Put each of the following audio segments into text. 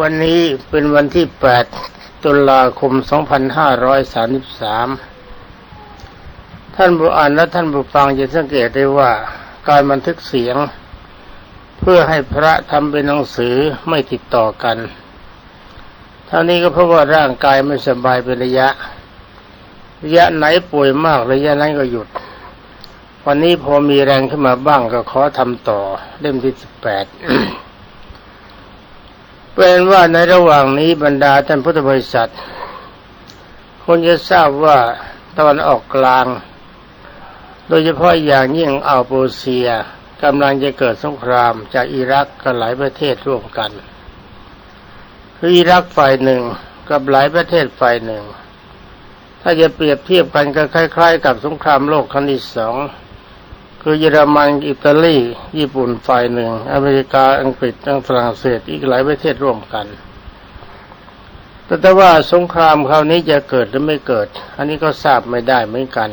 วันนี้เป็นวันที่ 8 ตุลาคม 2533 ท่านผู้อ่านและท่านผู้ฟังจะสังเกตได้ว่าการบันทึกเสียง เพื่อให้พระทำเป็นหนังสือไม่ติดต่อกันท่านี้ก็เพราะว่าร่างกายไม่สบายเป็นระยะ ระยะไหนป่วยมากระยะนั้นก็หยุด วันนี้พอมีแรงขึ้นมาบ้างก็ขอทำต่อเล่มที่18 เป็นว่าในระหว่างนี้บรรดาท่านพุทธบริษัทคนจะทราบว่าตอนออกกลาง โดยเฉพาะอย่างยิ่งอัลโปเซียกำลังจะเกิดสงครามจากอิรักกับหลายประเทศร่วมกันคืออิรักฝ่ายหนึ่งกับหลายประเทศฝ่ายหนึ่ง ถ้าจะเปรียบเทียบกันก็คล้าย ๆ กับสงครามโลกครั้งที่สอง คือเยอรมันอิตาลีญี่ปุ่นฝ่ายหนึ่ง อเมริกาอังกฤษอังฝรั่งเศสอีกหลายประเทศร่วมกัน แต่แต่ว่าสงครามคราวนี้จะเกิดหรือไม่เกิด อันนี้ก็ทราบไม่ได้เหมือนกัน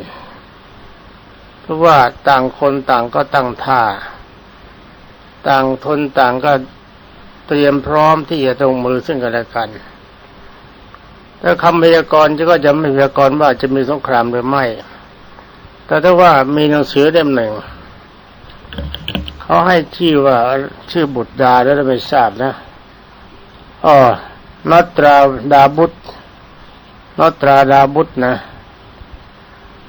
เพราะว่าต่างคนต่างก็ตั้งท่า ต่างทนต่างก็เตรียมพร้อมที่จะตรงมือซึ่งกันและกันถ้าคำพยากรณ์ก็จะไม่พยากรณ์ว่าจะมีสงครามหรือไม่ แต่ถ้าว่ามีหนังสือเล่มหนึ่งเขาให้ชื่อว่าชื่อบุตรดาแล้วไม่ทราบนะอ๋อนอตราดาบุตรนอตราดาบุตรนะ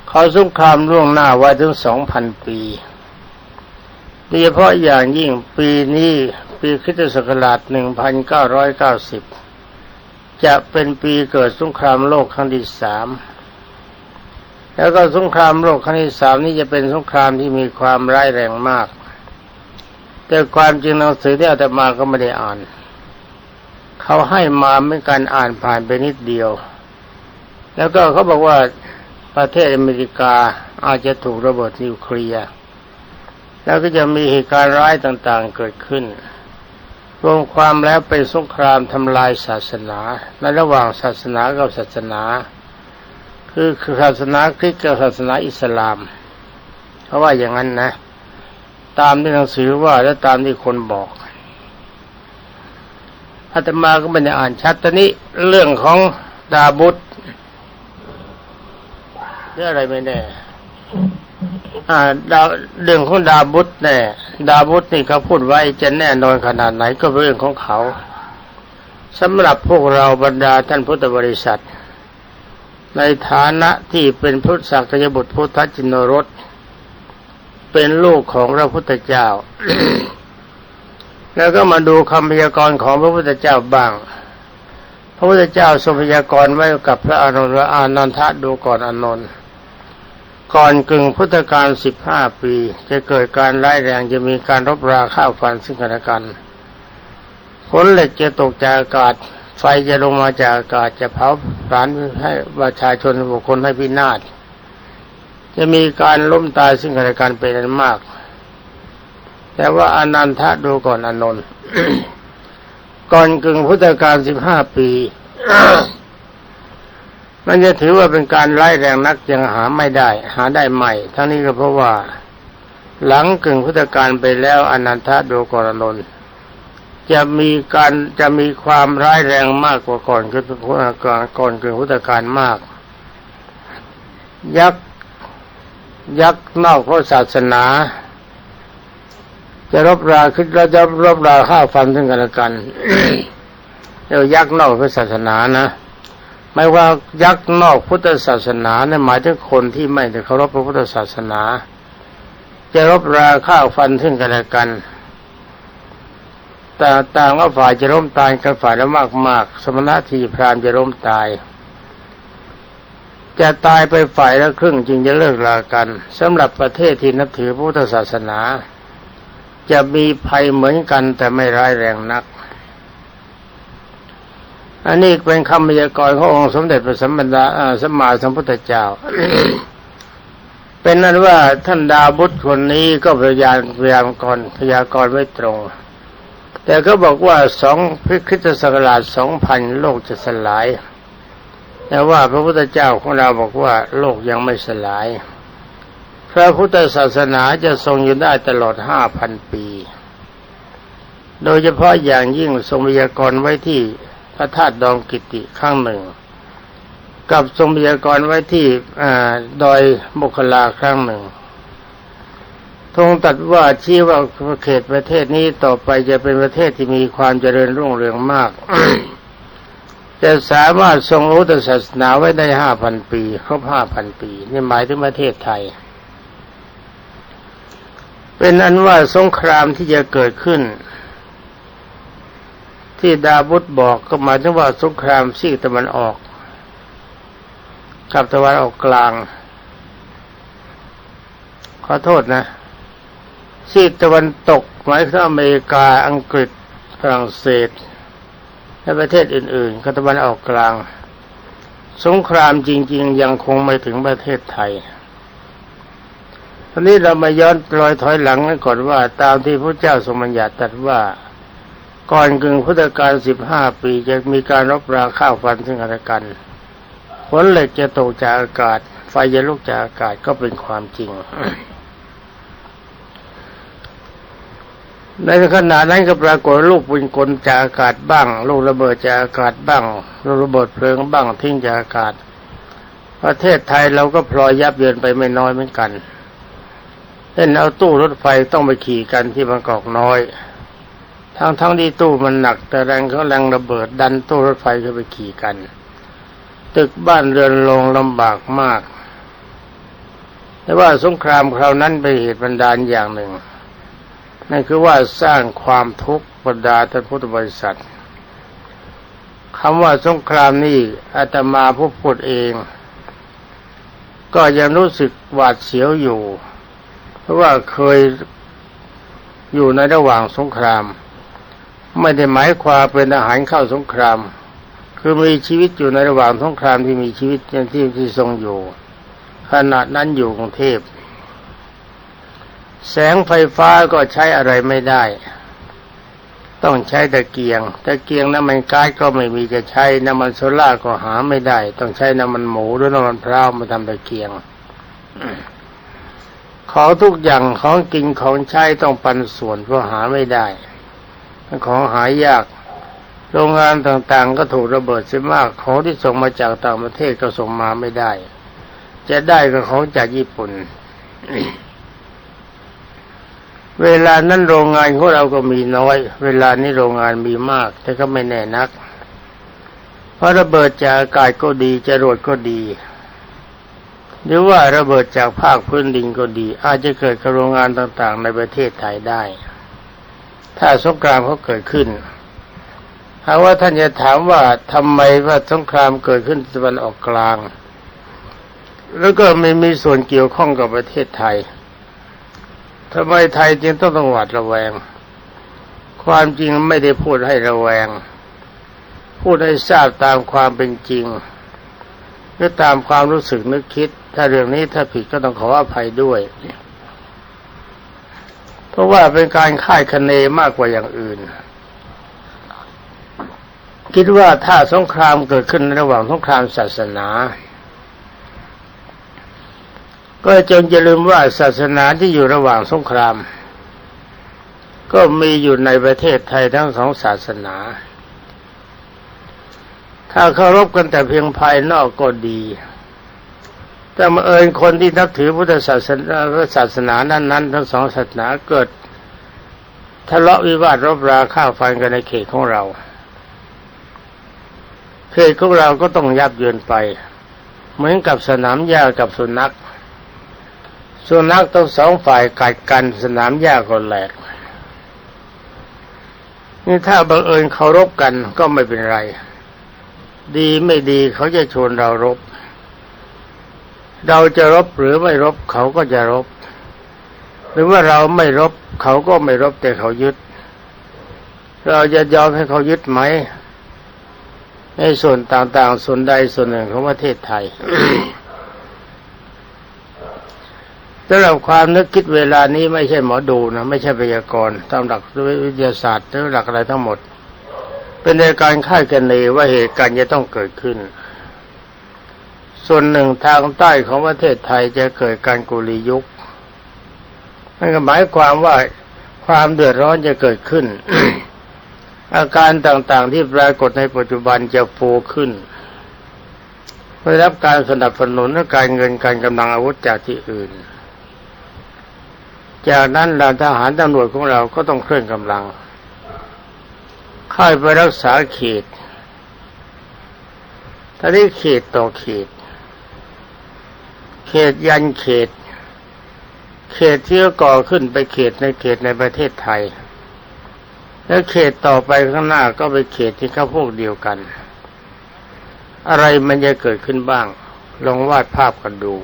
เขาสงครามล่วงหน้าไว้ถึงสองพันปีโดยเฉพาะอย่างยิ่งปีนี้ปีคริสตศักราชหนึ่งพันเก้าร้อยเก้าสิบจะเป็นปีเกิดสงครามโลกครั้งที่สาม แล้วก็สงครามโลกครั้งที่สามนี้จะเป็นสงครามที่มีความร้ายแรงมาก แต่ความจริงหนังสือที่อาตมาก็ไม่ได้อ่าน เขาให้มาไม่การอ่านผ่านไปนิดเดียว แล้วก็เขาบอกว่าประเทศอเมริกาอาจจะถูกระเบิดนิวเคลียร์แล้วก็จะมีเหตุการณ์ร้ายต่างๆเกิดขึ้น รวมความแล้วเป็นสงครามทำลายศาสนา ในระหว่างศาสนากับศาสนา คือศาสนาคริสต์กับศาสนาอิสลามเขาว่าอย่างนั้นนะ ตามที่หนังสือว่าและตามที่คนบอกอาตมาก็ไม่ได้อ่านชัดตอนนี้เรื่องของดาบุตรเรื่องอะไรไม่แน่อ่าดาเรื่องของดาบุตรแน่ดาบุตรนี่เขาพูดไว้จะแน่นอนขนาดไหนก็เป็นเรื่องของเขาสำหรับพวกเราบรรดาท่านพุทธบริษัท ในฐานะที่เป็นพุทธสักยบุตรพุทธจินรสเป็นลูกของพระพุทธเจ้า แล้วก็มาดูคำพยากรณ์ของพระพุทธเจ้าบ้าง พระพุทธเจ้าทรงพยากรณ์ไว้กับพระอานนท์ว่าอานันทะดูก่อนอานนท์ก่อนกึ่งพุทธกาลสิบห้าปี จะเกิดการร้ายแรงจะมีการรบราข้าวฟันซึ่งกันและกันผลเหล็กจะตกจากอากาศ ฟจะลงมาจากอากาศจะเผาผลาญให้ประชาชนบุคคลให้พินาศ จะมีการล้มตายซึ่งกันและกันเป็นอันมาก แต่ว่าอนันทะดูก่อนอนนท์ก่อนกึ่งพุทธกาลสิบห้าปีมันจะถือว่าเป็นการไล่แรงนักยังหาไม่ได้ หาได้ใหม่ ทั้งนี้ก็เพราะว่า หลังกึ่งพุทธกาลไปแล้วอนันทะดูก่อนอนนท์ จะมีการจะมีความร้ายแรงมากกว่าก่อนคือก่อนก่อนเกิดพุทธกาลมาก ยักษ์ยักษ์นอกพระศาสนา จะรบราขึ้นเราจะรบราฆ่าฟันถึงกันและกันเรียกยักษ์นอกพระศาสนานะไม่ว่ายักษ์นอกพุทธศาสนาเนี่ยหมายถึงคนที่ไม่ได้เคารพพระพุทธศาสนา จะรบราฆ่าฟันถึงกันและกัน แต่ต่างว่าฝ่ายจะร่มตายกันฝ่ายละมากมากสมณะทีพรามจะร่มตาย จะตายไปฝ่ายละครึ่งจึงจะเลิกลากันสำหรับประเทศที่นับถือพุทธศาสนา จะมีภัยเหมือนกันแต่ไม่ร้ายแรงนัก อันนี้เป็นคำพยากรณ์ขององค์สมเด็จพระสัมมาสัมมาสัมพุทธเจ้าเป็นนั้นว่าท่านดาบุตรคนนี้ก็พยายามพยายามกรพยากรณ์ไว้ตรง แต่ก็บอกว่าสองพิคริสตศักราชสองพันโลกจะสลาย แต่ว่าพระพุทธเจ้าของเราบอกว่าโลกยังไม่สลาย พระพุทธศาสนาจะทรงอยู่ได้ตลอดห้าพันปี โดยเฉพาะอย่างยิ่งทรงพยากรณ์ไว้ที่พระธาตุดองกิติข้างหนึ่ง กับทรงพยากรณ์ไว้ที่ดอยโมคลาครั้งหนึ่ง ทรงตัดว่าชี้ว่าเขตประเทศนี้ต่อไปจะเป็นประเทศที่มีความเจริญรุ่งเรืองมากจะสามารถทรงรู้ตศาสนาไว้ได้ห้าพันปีครบห้าพันปีนี่หมายถึงประเทศไทย เป็นอันว่าสงครามที่จะเกิดขึ้น ที่ดาบุตบอกก็หมายถึงว่าสงครามซีกตะวันออกกับตะวันออกกลาง ขอโทษนะ ซีกตะวันตกหมายถึงอเมริกาอังกฤษฝรั่งเศส และประเทศอื่นๆก็ตะวันออกกลาง สงครามจริง ๆ ยังคงไม่ถึงประเทศไทยทีนี้เรามาย้อนรอยถอยหลังกันก่อนว่า ตามที่พระเจ้าทรงบัญญัติตรัสว่าก่อนกึ่งพุทธกาลสิบห้าปีจะมีการรบราข้าวฟันซึ่งกันและกันฝนเหล็กจะตกจากอากาศ ไฟจะลุกจากอากาศก็เป็นความจริง ในขณะนั้นก็ปรากฏลูกปืนกลจากอากาศบ้างลูกระเบิดจากอากาศบ้างลูกระเบิดเพลิงบ้างทิ้งจากอากาศ ประเทศไทยเราก็พลอยยับเยินไปไม่น้อยเหมือนกันเล่นเอาตู้รถไฟต้องไปขี่กันที่บางกอกน้อยทั้งทั้งที่ตู้มันหนัก แต่แรงเขาแรงระเบิดดันตู้รถไฟก็ไปขี่กัน ตึกบ้านเรือนลงลำบากมาก แต่ว่าสงครามคราวนั้นไปเหตุบันดาลอย่างหนึ่ง นั่นคือว่าสร้างความทุกข์บรรดาท่านพุทธบริษัทคำว่าสงครามนี่อาตมาผู้พูดเอง ก็ยังรู้สึกหวาดเสียวอยู่ เพราะว่าเคยอยู่ในระหว่างสงคราม ไม่ได้หมายความเป็นทหารเข้าสงคราม คือมีชีวิตอยู่ในระหว่างสงครามที่มีชีวิตที่ที่ทรงอยู่ ขณะนั้นอยู่กรุงเทพ แสงไฟฟ้าก็ใช้อะไรไม่ได้ ต้องใช้ตะเกียงตะเกียงน้ำมันก๊าซก็ไม่มีจะใช้น้ำมันโซล่าก็หาไม่ได้ ต้องใช้น้ำมันหมูหรือน้ำมันพร้าวมาทำตะเกียงของทุกอย่างของกินของใช้ต้องปันส่วนเพราะหาไม่ได้ของหายาก โรงงานต่างๆ ก็ถูกระเบิดเสียมากของที่ส่งมาจากต่างประเทศก็ส่งมาไม่ได้ จะได้ก็ของจากญี่ปุ่น เวลานั้นโรงงานของเราก็มีน้อย เวลานี้โรงงานมีมาก แต่ก็ไม่แน่นัก เพราะระเบิดจากอากาศก็ดีจรวดก็ดี หรือว่าระเบิดจากภาคพื้นดินก็ดี อาจจะเกิดกับโรงงานต่างๆ ในประเทศไทยได้ ถ้าสงครามเขาเกิดขึ้นหากว่าท่านจะถามว่าทำไมว่าสงครามเกิดขึ้นตะวันออกกลาง แล้วก็ไม่มีส่วนเกี่ยวข้องกับประเทศไทย ทำไมไทยจึงต้องต้องหวาดระแวง ความจริงไม่ได้พูดให้ระแวง พูดให้ทราบตามความเป็นจริงหรือตามความรู้สึกนึกคิด ถ้าเรื่องนี้ถ้าผิดก็ต้องขออภัยด้วย เพราะว่าเป็นการคาดคะเนมากกว่าอย่างอื่น คิดว่าถ้าสงครามเกิดขึ้นระหว่างสงครามศาสนา ก็จงอย่าลืมว่าศาสนาที่อยู่ระหว่างสงคราม ก็มีอยู่ในประเทศไทยทั้งสองศาสนา ถ้าเคารพกันแต่เพียงภายนอกก็ดี แต่มาเอิญคนที่นับถือพุทธศาสนาศาสนานั้นๆทั้งสองศาสนาเกิดทะเลาะวิวาทรบราฆ่าฟันกันในเขตของเราเขตของเราก็ต้องยับเยินไป เหมือนกับสนามหญ้ากับสุนัข สุนัขต้องสองฝ่ายกัดกันสนามหญ้าก็แหลก นี่ถ้าบังเอิญเคารพกันก็ไม่เป็นไร ดีไม่ดีเขาจะชวนเรารบ เราจะรบหรือไม่รบเขาก็จะรบ หรือว่าเราไม่รบเขาก็ไม่รบแต่เขายึด เราจะยอมให้เขายึดไหมในส่วนต่างๆ ส่วนใดส่วนหนึ่งของประเทศไทย สำหรับความนึกคิดเวลานี้ไม่ใช่หมอดูนะไม่ใช่พยากรณ์ตามหลักวิทยาศาสตร์หรือหลักอะไรทั้งหมด เป็นในการคาดกันเลยว่าเหตุการณ์จะต้องเกิดขึ้น ส่วนหนึ่งทางใต้ของประเทศไทยจะเกิดการกุลียุคนั่นก็หมายความว่าความเดือดร้อนจะเกิดขึ้น อาการต่างๆที่ปรากฏในปัจจุบันจะโฟขึ้นได้รับการสนับสนุนและการเงินการกำลังอาวุธจากที่อื่น จากนั้นเราทหารตำรวจของเราก็ต้องเคลื่อนกำลังค่ายไปรักษาเขตถ้าได้เขตต่อเขต เขตยันเขต เขตที่ก่อขึ้นไปเขตในเขตในประเทศไทย แล้วเขตต่อไปข้างหน้าก็ไปเขตที่เขาพวกเดียวกัน อะไรมันจะเกิดขึ้นบ้าง ลองวาดภาพกันดู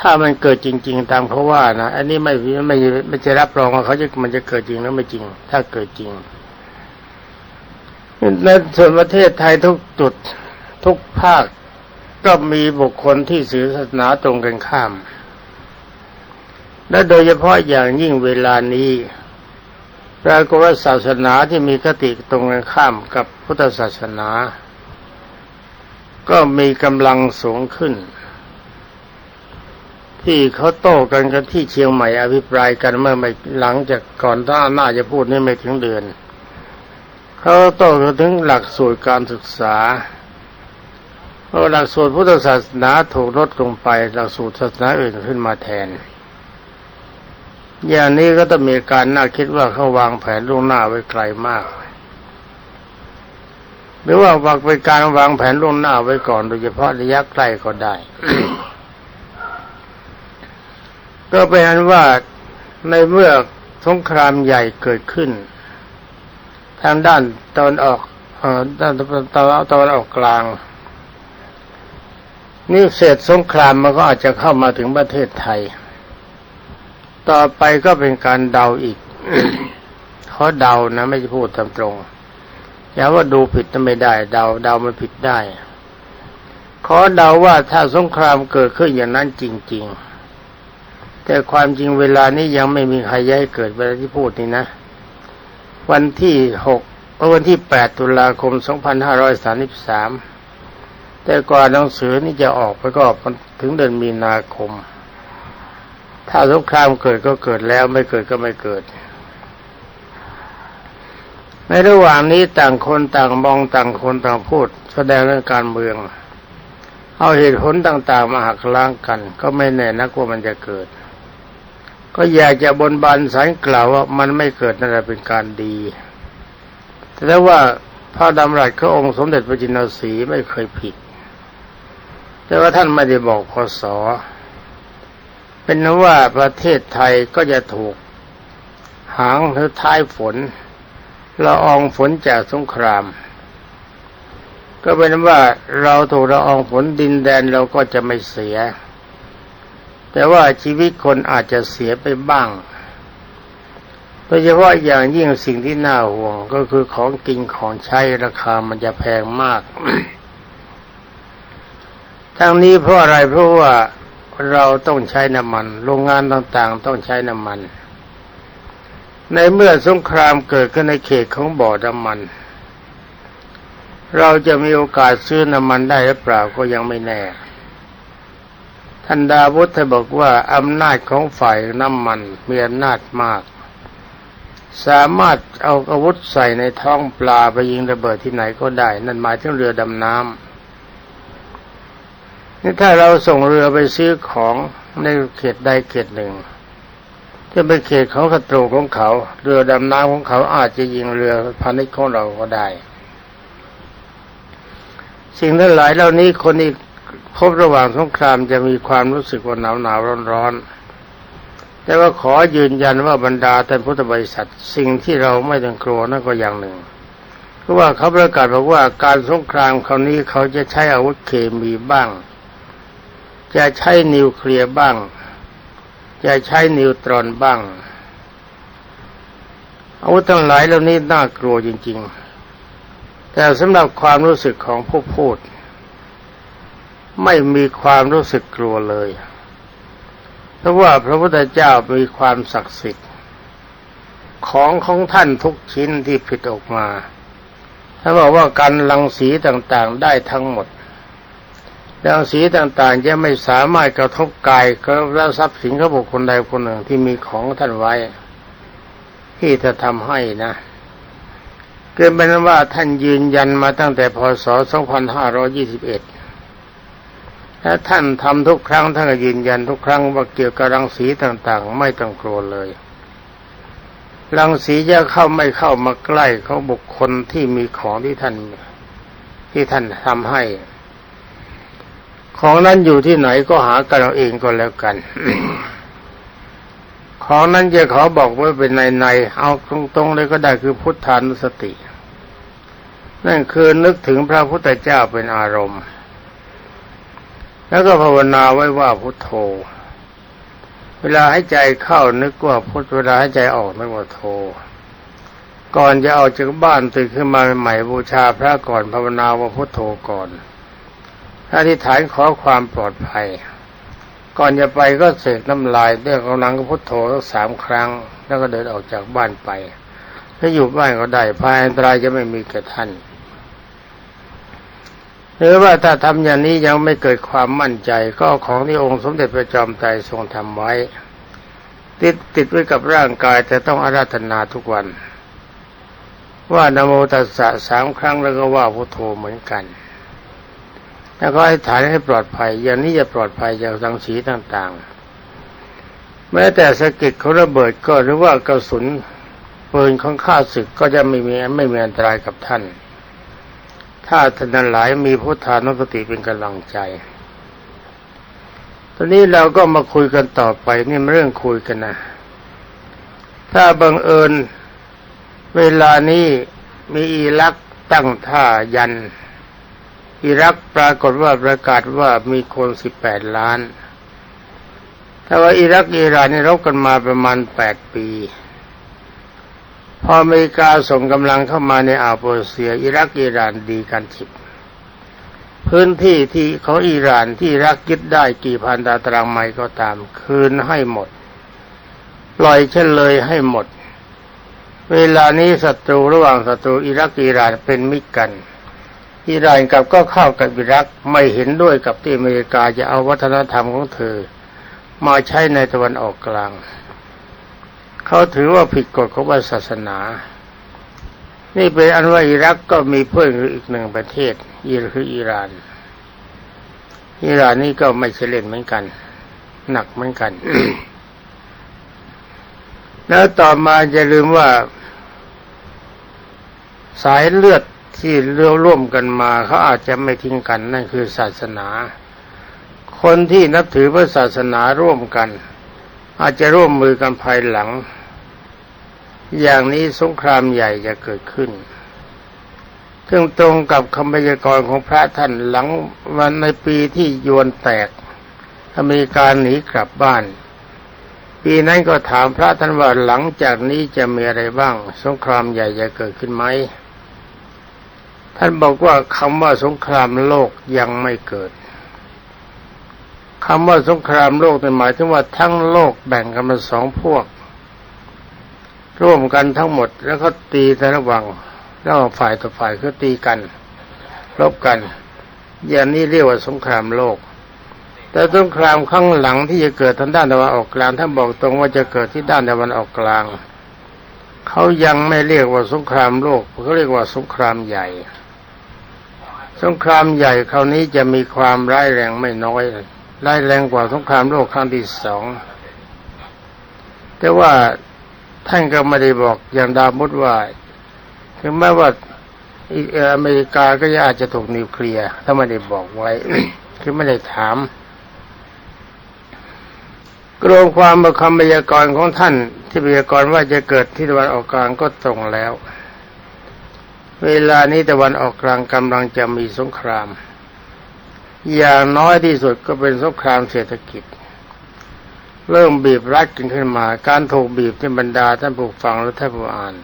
ถ้ามันเกิดจริง ๆ ตามเขาว่านะอันนี้ไม่ไม่ไม่จะรับรองว่าเขาจะมันจะเกิดจริงหรือไม่จริง ถ้าเกิดจริงในส่วนประเทศไทยทุกจุดทุกภาคก็มีบุคคลที่สื่อศาสนาตรงกันข้าม และโดยเฉพาะอย่างยิ่งเวลานี้ปรากฏว่าศาสนาที่มีคติตรงกันข้ามกับพุทธศาสนา ก็มีกำลังสูงขึ้น ที่เขาโต้กันกันที่เชียงใหม่อภิปรายกันเมื่อไม่หลังจากก่อนถ้าน่าจะพูดนี่ไม่ถึงเดือนเขาโต้กันถึงหลักสูตรการศึกษาเพราะหลักสูตรพุทธศาสนาถูกลดลงไปหลักสูตรศาสนาอื่นขึ้นมาแทน อย่างนี้ก็ต้องมีการน่าคิดว่าเขาวางแผนล่วงหน้าไว้ไกลมาก หรือว่าวางเป็นการวางแผนล่วงหน้าไว้ก่อนโดยเฉพาะระยะใกล้ก็ได้ ก็เป็นอันว่าในเมื่อสงครามใหญ่เกิดขึ้น ทางด้านตอนออกอด้านตะวันตะวันออกกลาง นี่เสร็จสงครามมันก็อาจจะเข้ามาถึงประเทศไทย ต่อไปก็เป็นการเดาอีกเขาเดานะ ไม่ใช่พูดตามตรงอย่าว่าดูผิดก็ไม่ได้ เดาเดามันผิดได้ ขอเดาว่าถ้าสงครามเกิดขึ้นอย่างนั้นจริง ๆ แต่ความจริงเวลานี้ยังไม่มีใครย้ายเกิดเวลาที่พูดนี่นะ วันที่หกวันที่แปดตุลาคมสองพันห้าร้อยสามสิบสามแต่ก่อนหนังสือนี่จะออกไปก็ถึงเดือนมีนาคม ถ้าสงครามเกิดก็เกิดแล้วไม่เกิดก็ไม่เกิด ในระหว่างนี้ต่างคนต่างมองต่างคนต่างพูด แสดงเรื่องการเมือง เอาเหตุผลต่างๆมาหักล้างกัน ก็ไม่แน่นักว่ามันจะเกิด ก็อยากจะบนบานสายกล่าวว่ามันไม่เกิดนั่นแหละเป็นการดี แต่ว่าพระดำรัสขององค์สมเด็จพระจินสีไม่เคยผิด แต่ว่าท่านไม่ได้บอกพศเป็นว่าประเทศไทยก็จะถูกหางหรือท้ายฝนละอองฝนจากสงคราม ก็เป็นว่าเราถูกละอองฝนดินแดนเราก็จะไม่เสีย แต่ว่าชีวิตคนอาจจะเสียไปบ้าง โดยเฉพาะอย่างยิ่งสิ่งที่น่าห่วงก็คือของกินของใช้ราคามันจะแพงมาก ทั้งนี้เพราะอะไรเพราะว่าเราต้องใช้น้ำมัน โรงงานต่างๆ ต้องใช้น้ำมัน ในเมื่อสงครามเกิดขึ้นในเขตของบ่อน้ำมัน เราจะมีโอกาสซื้อน้ำมันได้หรือเปล่าก็ยังไม่แน่ ท่านดาวุฒบอกว่าอำนาจของฝ่ายน้ำมันมีอำนาจมาก สามารถเอาอาวุธใส่ในท้องปลาไปยิงระเบิดที่ไหนก็ได้ นั่นหมายถึงเรือดำน้ำนี่ถ้าเราส่งเรือไปซื้อของในเขตใดเขตหนึ่งจะเป็นเขตของศัตรูของเขา เรือดำน้ำของเขาอาจจะยิงเรือพาณิชย์ของเราก็ได้ สิ่งทั้งหลายเหล่านี้คนอีก พบระหว่างสงครามจะมีความรู้สึกว่าหนาวหนาวร้อนร้อนแต่ว่าขอยืนยันว่าบรรดาท่านพุทธบริษัทสิ่งที่เราไม่ต้องกลัวนั่นก็อย่างหนึ่งเพราะว่าเขาประกาศบอกว่าการสงครามคราวนี้เขาจะใช้อาวุธเคมีบ้าง จะใช้นิวเคลียร์บ้าง จะใช้นิวตรอนบ้าง อาวุธทั้งหลายเหล่านี้น่ากลัวจริง ๆ แต่สำหรับความรู้สึกของผู้พูด ไม่มีความรู้สึกกลัวเลย เพราะว่าพระพุทธเจ้ามีความศักดิ์สิทธิ์ ของของท่านทุกชิ้นที่ผิดออกมาถ้านบอกว่าการลังสีต่างๆได้ทั้งหมดรังสีต่างๆจะไม่สามารถกระทบกายและทรัพย์สินของบุคคลใดคนหนึ่งที่มีของท่านไว้ ที่จะทำให้นะเกิดเป็นว่าท่านยืนยันมาตั้งแต่พศ 2521 และท่านทำทุกครั้งท่านก็ยืนยันทุกครั้งว่าเกี่ยวกับรังสีต่างๆ ไม่ต้องกลัวเลย รังสีจะเข้าไม่เข้ามาใกล้เขาบุคคลที่มีของที่ท่านที่ท่านทำให้ ของนั้นอยู่ที่ไหนก็หากันเอาเองก็แล้วกันของนั้นจะขอบอกไว้เป็นในในเอาตรงๆเลยก็ได้คือพุทธานุสติ นั่นคือนึกถึงพระพุทธเจ้าเป็นอารมณ์ แล้วก็ภาวนาไว้ว่าพุทโธ เวลาให้ใจเข้านึกว่าพุทเวลาให้ใจออกนึกว่าโธ ก่อนจะออกจากบ้านตื่นขึ้นมาใหม่บูชาพระก่อนภาวนาว่าพุทโธก่อนอธิษฐานขอความปลอดภัย ก่อนจะไปก็เสกน้ำลายเรื่องกำลังก็พุทโธสักสามครั้ง แล้วก็เดินออกจากบ้านไป ถ้าอยู่บ้านก็ได้ภายอันตรายจะไม่มีแก่ท่าน หรือว่าถ้าทำอย่างนี้ยังไม่เกิดความมั่นใจ ก็ของที่องค์สมเด็จพระจอมไตรทรงทำไว้ ติดติดไว้กับร่างกายแต่ต้องอาราธนาทุกวัน ว่านโมตัสสะสามครั้งแล้วก็ว่าพุทโธเหมือนกัน แล้วก็ให้ฐานให้ปลอดภัย อย่างนี้จะปลอดภัยจากสังสีต่างๆ แม้แต่สะกิดเขาระเบิดก็หรือว่ากระสุนปืนของข้าศึกก็จะไม่มีไม่มีอันตรายกับท่าน ถ้าท่านหลายมีพุทธานุสติเป็นกำลังใจ ตอนนี้เราก็มาคุยกันต่อไปนี่เรื่องคุยกันนะ ถ้าบังเอิญเวลานี้มีอิรักตั้งท่ายัน อิรักปรากฏว่าประกาศว่ามีคนสิบแปดล้าน ถ้าว่าอิรักอิรานนี่รบกันมาประมาณแปดปี พออเมริกาส่งกำลังเข้ามาในอาโปเซีย อิรักอิหร่านดีกันฉิบพื้นที่ที่ของอิหร่านที่รักยึดได้กี่พันตารางไมล์ก็ตาม คืนให้หมดปล่อยเช่นเลยให้หมด เวลานี้ศัตรูระหว่างศัตรูอิรักอิหร่านเป็นมิตรกันอิหร่านกับก็เข้ากับอิรักไม่เห็นด้วยกับที่อเมริกาจะเอาวัฒนธรรมของเธอ มาใช้ในตะวันออกกลาง เขาถือว่าผิดกฎของศาสนา นี่เป็นอันว่าอิรักก็มีเพื่อนอีกหนึ่งประเทศอีคืออิหร่าน อิหร่านนี่ก็ไม่ใช่เล่นเหมือนกัน หนักเหมือนกัน แล้วต่อมาจะลืมว่า สายเลือดที่เลี้ยวร่วมกันมาเขาอาจจะไม่ทิ้งกันนั่นคือศาสนา คนที่นับถือพระศาสนาร่วมกัน อาจจะร่วมมือกันภายหลัง อย่างนี้สงครามใหญ่จะเกิดขึ้น ซึ่งตรงกับคำพยากรณ์ของพระท่านหลังวันในปีที่ยวนแตก อเมริกาหนีกลับบ้าน ปีนั้นก็ถามพระท่านว่าหลังจากนี้จะมีอะไรบ้าง สงครามใหญ่จะเกิดขึ้นไหมท่านบอกว่าคำว่าสงครามโลกยังไม่เกิดคำว่าสงครามโลกหมายถึงว่าทั้งโลกแบ่งกันเป็นสองพวก ร่วมกันทั้งหมด แล้วก็ตีในระว่างระหว่างฝ่ายต่อฝ่ายก็ตีกันรบกัน อย่างนี้เรียกว่าสงครามโลก แต่สงครามข้างหลังที่จะเกิดทางด้านตะวันออกกลางท่านบอกตรงว่าจะเกิดที่ด้านตะวันออกกลางเขายังไม่เรียกว่าสงครามโลกเขาเรียกว่าสงครามใหญ่ สงครามใหญ่คราวนี้จะมีความร้ายแรงไม่น้อยร้ายแรงกว่าสงครามโลกครั้งที่สองแต่ว่า ท่านก็ไม่ได้บอกอย่างดามุดว่าถึงแม้ว่าอเมริกาก็อาจจะถูกนิวเคลียร์ถ้าไม่ได้บอกไว้ คือไม่ได้ถามกรมความประคำพยากรณ์ของท่าน ที่พยากรณ์ว่าจะเกิดที่ตะวันออกกลางก็ตรงแล้ว เวลานี้ตะวันออกกลางกำลังจะมีสงคราม อย่างน้อยที่สุดก็เป็นสงครามเศรษฐกิจ เริ่มบีบรัดกันขึ้นมา การถูกบีบที่บรรดาท่านผู้ฟังและท่านผู้อ่าน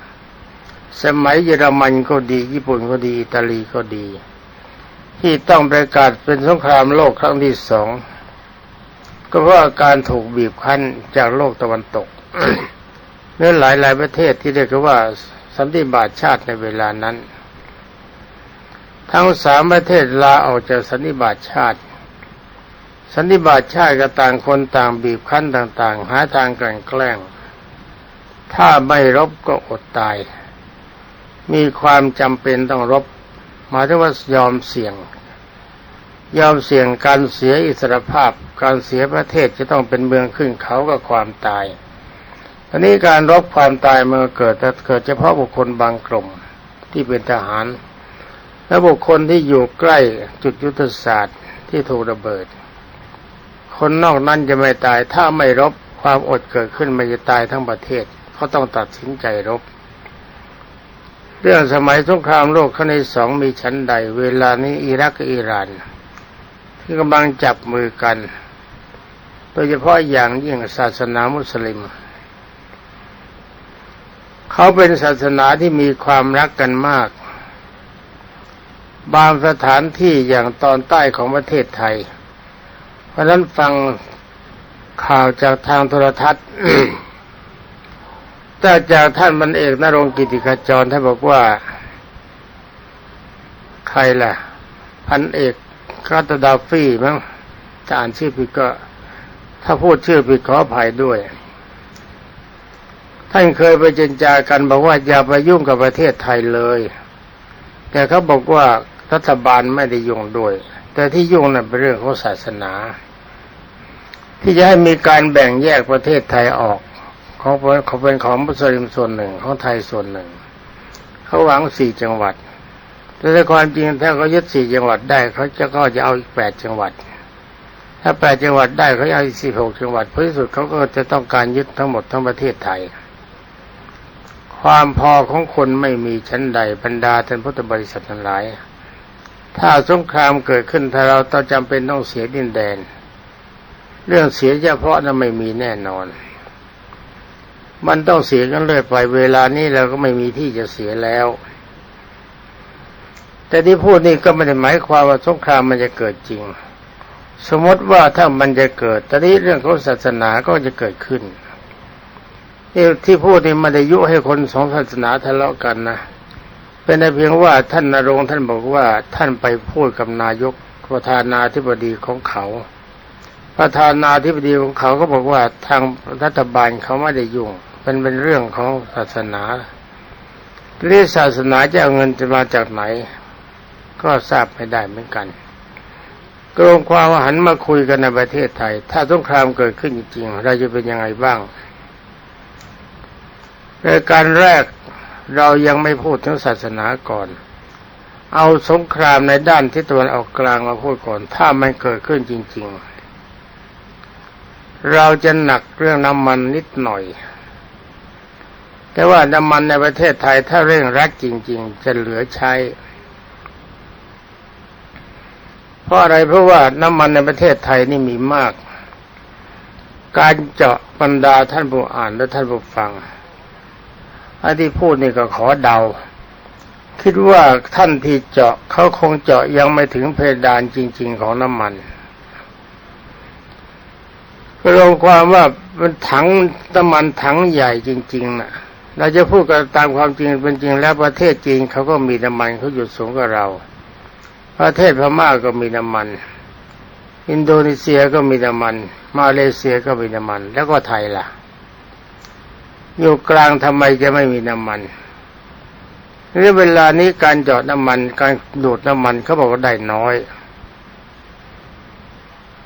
สมัยเยอรมันก็ดี ญี่ปุ่นก็ดีอิตาลีก็ดี ที่ต้องประกาศเป็นสงครามโลกครั้งที่สองก็เพราะการถูกบีบคั้นจากโลกตะวันตกเนื้อหลายหลายประเทศที่เรียกว่าสันติบาตชาติในเวลานั้น ทั้งสามประเทศลาออกจากสันติบาตชาติ สันนิบาตชาติก็ต่างคนต่างบีบคั้นต่าง ๆ หาทางกลั่นแกล้ง ถ้าไม่รบก็อดตาย มีความจำเป็นต้องรบหมายถึงว่ายอมเสี่ยง ยอมเสี่ยงการเสียอิสรภาพ การเสียประเทศจะต้องเป็นเมืองขึ้นเขากับความตายทีนี้การรบความตายมันเกิดแต่เกิดเฉพาะบุคคลบางกลุ่มที่เป็นทหาร และบุคคลที่อยู่ใกล้จุดยุทธศาสตร์ที่ถูกระเบิด คนนอกนั้นจะไม่ตาย ถ้าไม่รบความอดเกิดขึ้นมันจะตายทั้งประเทศเขาต้องตัดสินใจรบ เรื่องสมัยสงครามโลกครั้งที่สองมีชั้นใด เวลานี้อิรักกับอิหร่านที่กำลังจับมือกัน โดยเฉพาะอย่างยิ่งศาสนามุสลิม เขาเป็นศาสนาที่มีความรักกันมาก บางสถานที่อย่างตอนใต้ของประเทศไทย เพราะนั้นฟังข่าวจากทางโทรทัศน์แต่จากท่านมันเอกนรงกิติขจรท่านบอกว่า ใครล่ะ พันเอกคาตดาฟี่มั้งถ้าอ่านชื่อผิดก็ ถ้าพูดชื่อผิดขออภัยด้วย ท่านเคยไปเจรจากันบอกว่าอย่าไปยุ่งกับประเทศไทยเลย แต่เขาบอกว่ารัฐบาลไม่ได้ยุ่งด้วย แต่ที่ยุ่งนั้นเป็นเรื่องของศาสนา ที่จะให้มีการแบ่งแยกประเทศไทยออกของเขาเป็นของมุสลิมส่วนหนึ่งของไทยส่วนหนึ่ง เขาหวังสี่จังหวัด แต่ในความจริงถ้าเขายึดสี่จังหวัดได้ เขาจะก็จะเอาอีกแปดจังหวัด ถ้าแปดจังหวัดได้เขาจะเอาอีกสิบหกจังหวัดเพื่อที่สุดเขาก็จะต้องการยึดทั้งหมดทั้งประเทศไทย ความพอของคนไม่มีชั้นใดบรรดาท่านพุทธบริษัททั้งหลาย ถ้าสงครามเกิดขึ้นถ้าเราต้องจำเป็นต้องเสียดินแดน เรื่องเสียเฉพาะนั้นไม่มีแน่นอน มันต้องเสียกันเรื่อยไปเวลานี้เราก็ไม่มีที่จะเสียแล้ว แต่ที่พูดนี่ก็ไม่ได้หมายความว่าสงครามมันจะเกิดจริง สมมติว่าถ้ามันจะเกิดตอนนี้เรื่องของศาสนาก็จะเกิดขึ้นที่พูดนี่มันได้ยุให้คนสองศาสนาทะเลาะกันนะเป็นแต่เพียงว่าท่านนรงท่านบอกว่าท่านไปพูดกับนายกประธานาธิบดีของเขา ประธานาธิบดีของเขาก็บอกว่าทางรัฐบาลเขาไม่ได้ยุ่งเป็นเป็นเรื่องของศาสนาเรื่องศาสนาจะเอาเงินจะมาจากไหน ก็ทราบไม่ได้เหมือนกันกรงความหันมาคุยกันในประเทศไทย ถ้าสงครามเกิดขึ้นจริงๆเราจะเป็นยังไงบ้างในการแรกเรายังไม่พูดถึงศาสนาก่อน เอาสงครามในด้านที่ตะวันออกกลางมาพูดก่อน ถ้ามันเกิดขึ้นจริง ๆ เราจะหนักเรื่องน้ำมันนิดหน่อย แต่ว่าน้ำมันในประเทศไทยถ้าเร่งรัดจริง ๆ จะเหลือใช้ เพราะอะไรเพราะว่าน้ำมันในประเทศไทยนี่มีมาก การเจาะบรรดาท่านผู้อ่านและท่านผู้ฟังอันที่พูดนี่ก็ขอเดา คิดว่าท่านที่เจาะเขาคงเจาะยังไม่ถึงเพดานจริง ๆ ของน้ำมัน ก็ลงความว่าเป็นถังน้ำมันถังใหญ่จริง ๆนะเราจะพูดกันตามความจริงเป็นจริงแล้วประเทศจีนเขาก็มีน้ำมันเขาอยู่สูงกว่าเรา ประเทศพม่าก็มีน้ำมัน อินโดนีเซียก็มีน้ำมัน มาเลเซียก็มีน้ำมัน แล้วก็ไทยล่ะ อยู่กลางทำไมจะไม่มีน้ำมันนี่เวลานี้การจาะน้ำมัน การดูดน้ำมันเขาบอกว่าได้น้อย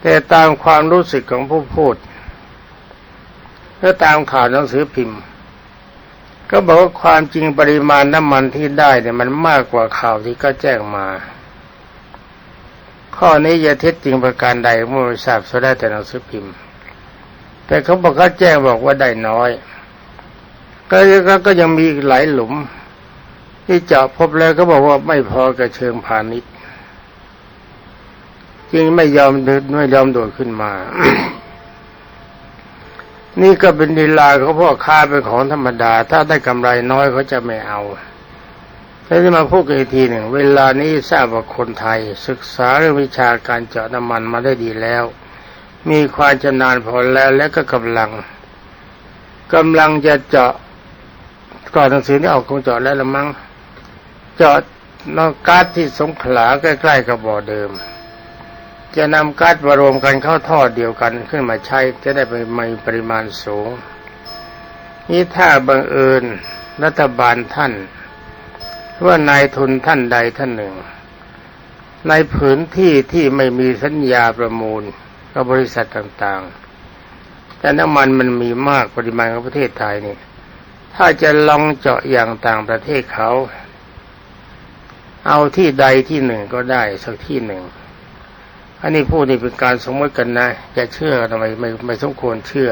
แต่ตามความรู้สึกของผู้พูดและตามข่าวหนังสือพิมพ์ ก็บอกว่าความจริงปริมาณน้ำมันที่ได้เนี่ยมันมากกว่าข่าวที่ก็แจ้งมา ข้อนี้จะเท็จจริงประการใดเมื่อทราบได้แต่หนังสือพิมพ์ แต่เขาบอกเขาแจ้งบอกว่าได้น้อย ก็ก็ยังมีหลายหลุม ที่เจาะพบแล้วก็บอกว่าไม่พอกระเชิงพาณิชย์ จริงไม่ยอมเดินไม่ยอมโดดขึ้นมา นี่ก็เป็นดีลาเขาพ่อค้าเป็นของธรรมดา ถ้าได้กำไรน้อยเขาจะไม่เอาถ้าที่มาพูดกันอีกทีหนึ่ง เวลานี้ทราบว่าคนไทย ศึกษาเรื่องวิชาการเจาะน้ำมันมาได้ดีแล้ว มีความชำนาญพอแล้วและก็กำลังกำลังจะเจาะก่อนหนังสือนี่ออกคงเจอดแล้วละมั้งเจอดนอกกาซที่สงขลาใกล้ ๆ กับบ่อเดิม จะนำก๊าซมารวมกันเข้าท่อเดียวกันขึ้นมาใช้จะได้ไปมีปริมาณสูง นี่ถ้าบังเอิญรัฐบาลท่าน ว่านายทุนท่านใดท่านหนึ่ง ในผืนที่ที่ไม่มีสัญญาประมูลกับบริษัทต่างๆ แต่น้ำมันมันมีมากปริมาณของประเทศไทยนี่ ถ้าจะลองเจาะอย่างต่างประเทศเขา เอาที่ใดที่หนึ่งก็ได้สักที่หนึ่ง อันนี้พูดนี่เป็นการสมมติกันนะจะเชื่อทำไมไม่ไม่สมควรเชื่อ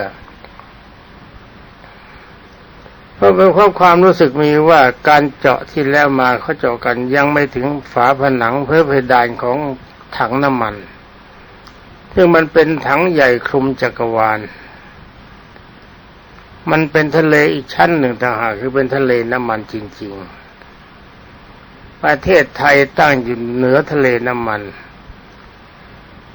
เพราะเป็นความความรู้สึกมีว่าการเจาะที่แล้วมาเขาเจาะกันยังไม่ถึงฝาผนังเพื่อเพดานของถังน้ำมัน ซึ่งมันเป็นถังใหญ่คลุมจักรวาล มันเป็นทะเลอีกชั้นหนึ่งต่างหากคือเป็นทะเลน้ำมันจริง ๆ ประเทศไทยตั้งอยู่เหนือทะเลน้ำมัน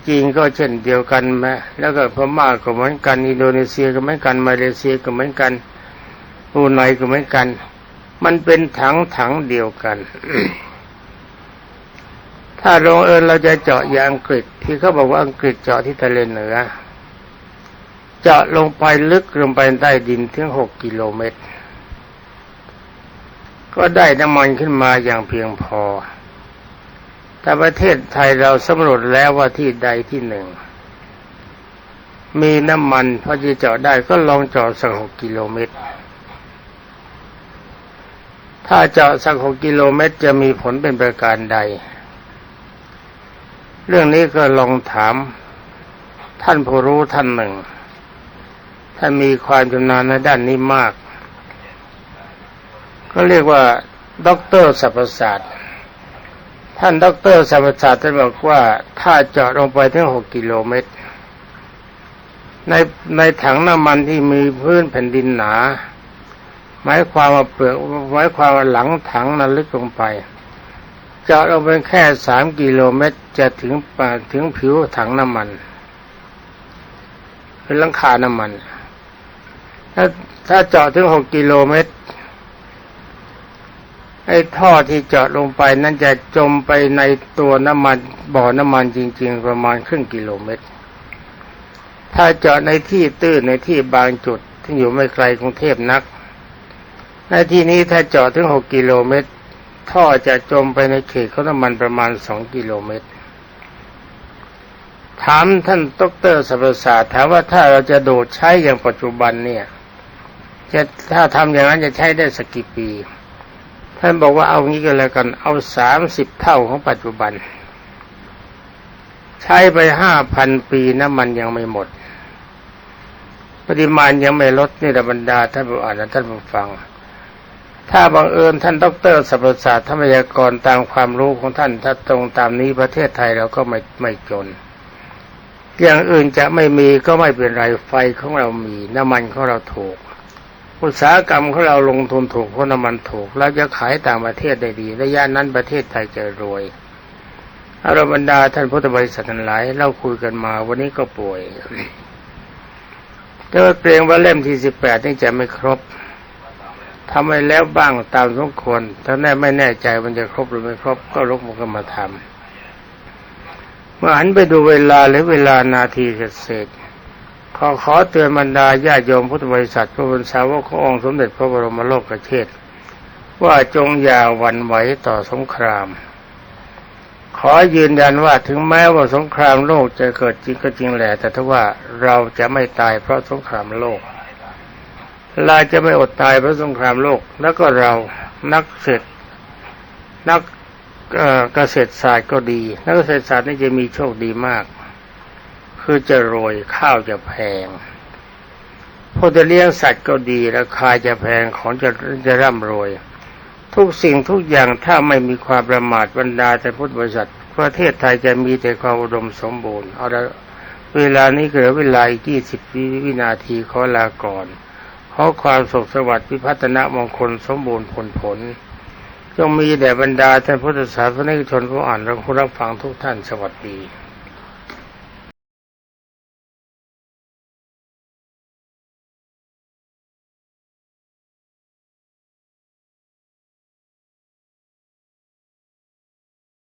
จีนก็เช่นเดียวกันไหมแล้วก็พม่าก็เหมือนกัน อินโดนีเซียก็เหมือนกัน มาเลเซียก็เหมือนกันรูไนก็เหมือนกัน มันเป็นถังถังเดียวกัน ถ้าลงเอิญเราจะเจาะอย่างอังกฤษ ที่เขาบอกว่าอังกฤษเจาะที่ทะเลเหนือ เจาะลงไปลึกลงไปใต้ดินถึงหกกิโลเมตร ก็ได้น้ำมันขึ้นมาอย่างเพียงพอ แต่ประเทศไทยเราสำรวจแล้วว่าที่ใดที่หนึ่ง มีน้ำมันพอจะเจาะได้ก็ลองเจาะสักหกกิโลเมตร ถ้าเจาะสักหกกิโลเมตรจะมีผลเป็นประการใด เรื่องนี้ก็ลองถาม ท่านผู้รู้ท่านหนึ่ง ท่านมีความชำนาญในด้านนี้มาก ก็เรียกว่าด็อกเตอร์สัพพศาสตร์ ท่านด็อกเตอร์สัพพศาสตร์ท่านบอกว่า ถ้าเจาะลงไปถึงหกกิโลเมตร ในในถังน้ำมันที่มีพื้นแผ่นดินหนา หมายความว่าเปลือกหมายความว่าหลังถังนั้นลึกลงไปเจาะลงไปแค่สามกิโลเมตรจะถึงปถึงผิวถังน้ำมันเป็นหลังคาน้ำมัน ถ้าถ้าเจาะถึงหกกิโลเมตร อ้ท่อที่เจาะลงไปนั้นจะจมไปในตัวน้ำมันบ่อน้ำมันจริง ๆ ประมาณครึ่งกิโลเมตร ถ้าเจาะในที่ตื้นในที่บางจุดที่อยู่ไม่ไกลกรุงเทพนักในที่นี้ถ้าเจาะถึงหกกิโลเมตร ท่อจะจมไปในเขตของน้ำมันประมาณสองกิโลเมตร ถามท่านดรสัพศาสตร์ถามว่าถ้าเราจะโดดใช้อย่างปัจจุบันเนี่ย จะถ้าทำอย่างนั้นจะใช้ได้สักกี่ปี ท่านบอกว่าเอางี้ก็แล้วกัน เอาสามสิบเท่าของปัจจุบัน ใช้ไปห้าพันปีน้ำมันยังไม่หมด ปริมาณยังไม่ลดนี่ระบรรดาท่านผู้อ่านและท่านผู้ฟัง ถ้าบังเอิญท่านดรสัพศาสตร์ธรรมยากรตามความรู้ของท่าน ถ้าตรงตามนี้ประเทศไทยเราก็ไม่ไม่จน อย่างอื่นจะไม่มีก็ไม่เป็นไรไฟของเรามี น้ำมันของเราถูก อุตสาหกรรมของเราลงทุนถูกเพราะน้ำมันถูกเราจะขายต่างประเทศได้ดีระยะนั้นประเทศไทยจะรวยอารบรรดาท่านพุทธบริษัททั้งหลายเราคุยกันมาวันนี้ก็ป่วยแต่ว่าเกรงว่าเล่มที่สิบแปดนี่จะไม่ครบทำไปแล้วบ้างตามสมควรถ้าแน่ไม่แน่ใจมันจะครบหรือไม่ครบก็ลกมันก็มาทำเมื่อหันไปดูเวลาหรือเวลานาทีเศษข อขอเตือนบรรดาญาโยมพุทธบริษัทพระบรมสาวกขององค์สมเด็จพระบรมโลกเชษว่าจงอย่าหวั่นไหวต่อสงคราม ขอยืนยันว่าถึงแม้ว่าสงครามโลกจะเกิดจริงก็จริงแหละแต่ถ้าว่าเราจะไม่ตายเพราะสงครามโลกเราจะไม่อดตายเพราะสงครามโลก แล้วก็เรานักเศรษฐนักเกษตรศาสตร์ก็ดี นักเกษตรศาสตร์นี่จะมีโชคดีมาก คือจะโรยข้าวจะแพงพอจะเลี้ยงสัตว์ก็ดีราคาจะแพงของจะจะร่ำรวย ทุกสิ่งทุกอย่างถ้าไม่มีความประมาทบรรดาแต่พุทธบริษัท ประเทศไทยจะมีแต่ความอุดมสมบูรณ์เอาละเวลานี้เหลือเวลาอีกยี่สิบวินาทีขอลาก่อนขอความสุขสวัสดิ์พิพัฒนมงคลสมบูรณ์ผลผลจงมีแด่บรรดาท่านพุทธศาสนิกชนผู้อ่านและผู้รับฟังทุกท่านสวัสดี